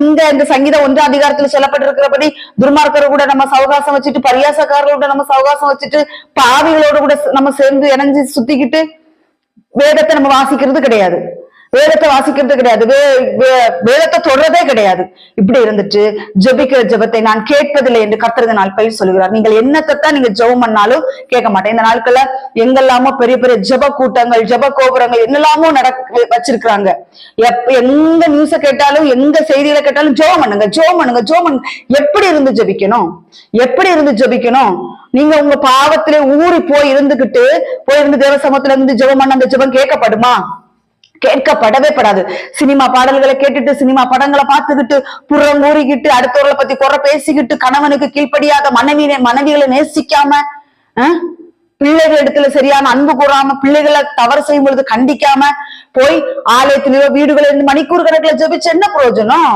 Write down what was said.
இந்த இந்த சங்கீதம் ஒன்று அதிகாரத்துல சொல்லப்பட்டிருக்கிறபடி துர்மார்க்கர் கூட நம்ம சவகாசம் வச்சுட்டு பரியாசக்காரர்களோட நம்ம சவகாசம் வச்சுட்டு பாவிகளோட கூட நம்ம சேர்ந்து இணைஞ்சு சுத்திக்கிட்டு வேதத்தை நம்ம வாசிக்கிறது கிடையாது. வேதத்தை வாசிக்கிறது கிடையாது. வே- வே- வேதத்தை தொடரதே கிடையாது. இப்படி இருந்துட்டு ஜெபிக்கிற ஜெபத்தை நான் கேட்பதில்லை என்று கத்துறது பயிர் சொல்லுகிறார். நீங்கள் என்னத்தான் நீங்க ஜெபம் பண்ணாலும் கேட்க மாட்டேன். இந்த நாட்கள்ல எங்கெல்லாமோ பெரிய பெரிய ஜெப கூட்டங்கள் ஜெப கோபுரங்கள் என்னெல்லாமோ நட வச்சிருக்கிறாங்க. எப்ப எங்க நியூஸ கேட்டாலும் எங்க செய்தியில கேட்டாலும் ஜெபம் பண்ணுங்க ஜெபம் பண்ணுங்க ஜோம் பண்ணுங்க. எப்படி இருந்து ஜெபிக்கணும்? எப்படி இருந்து ஜெபிக்கணும்? நீங்க உங்க பாவத்திலே ஊறி போய் இருந்துகிட்டு போய் இருந்து இருந்து ஜெபம் பண்ண அந்த ஜெபம் கேட்கப்படுமா? கேட்கப்படவே படாது. சினிமா பாடல்களை கேட்டுட்டு சினிமா படங்களை பார்த்துக்கிட்டு புறம் ஊறிக்கிட்டு அடுத்தவர்களை பத்தி குறை பேசிக்கிட்டு கணவனுக்கு கீழ்ப்படியாத மனைவியை மனைவிகளை நேசிக்காம பிள்ளைகள் இடத்துல சரியான அன்பு கூறாம பிள்ளைகளை தவறு செய்யும் பொழுது கண்டிக்காம போய் ஆலயத்திலேயோ வீடுகளில் இருந்து மணிக்கூர் கணக்குல ஜெபிச்சு என்ன பிரயோஜனம்?